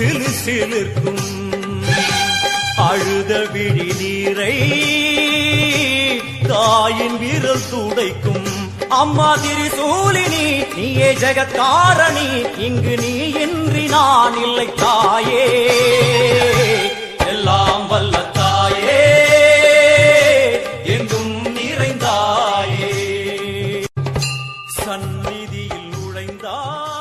சிலு சிலிருக்கும் அழுத விழி நீரை தாயின் விரல் துடைக்கும். அம்மா திரிசூலினி நீயே ஜெகத்காரணி இங்கு நீ இன்றி நான் இல்லை தாயே. எல்லாம் வல்ல தாயே எங்கும் நிறைந்தாயே. சந்நிதியில் நுழைந்தார்